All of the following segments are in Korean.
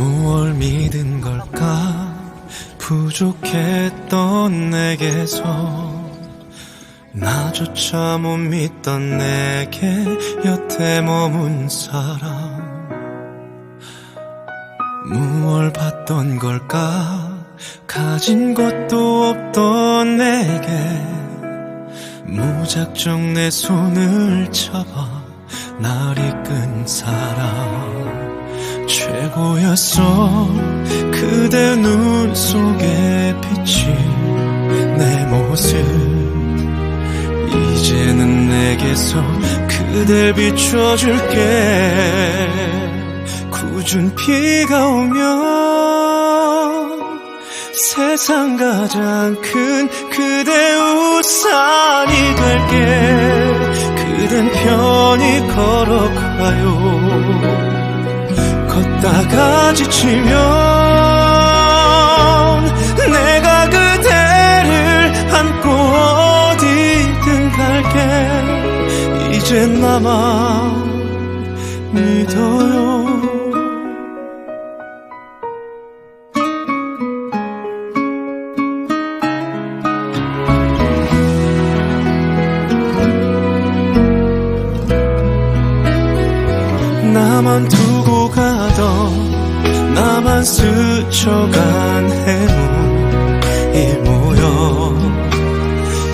무얼 믿은 걸까? 부족했던 내게서. 나조차 못 믿던 내게 여태 머문 사람. 무얼 봤던 걸까? 가진 것도 없던 내게. 무작정 내 손을 잡아 날 이끈 사람. 최고였어. 그대 눈 속에 비친 내 모습. 이제는 내게서 그댈 비춰줄게. 굳은 비가 오면 세상 가장 큰 그대 우산이 될게. 그댄 편히 걸어가요 걷다가 지치면 내가 그대를 안고 어디든 갈게. 이제 나만 믿어요. 나만 두고 가던 나만 스쳐간 해묵이 모여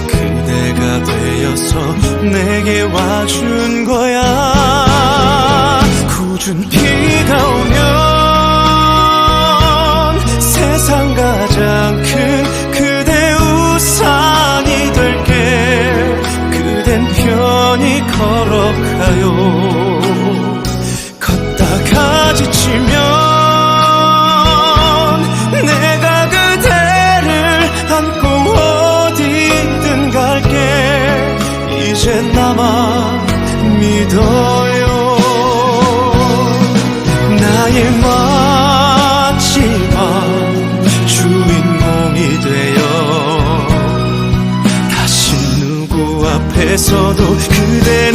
그대가 되어서 내게 와준 거야. 굳은 비가 오면 세상 가장 큰 그대 우산이 될게. 그댄 편히 걸어가요 지치면 내가 그대를 안고 어디든 갈게. 이제 나만 믿어요. 나의 마지막 주인공이 되어 다시 누구 앞에서도 그대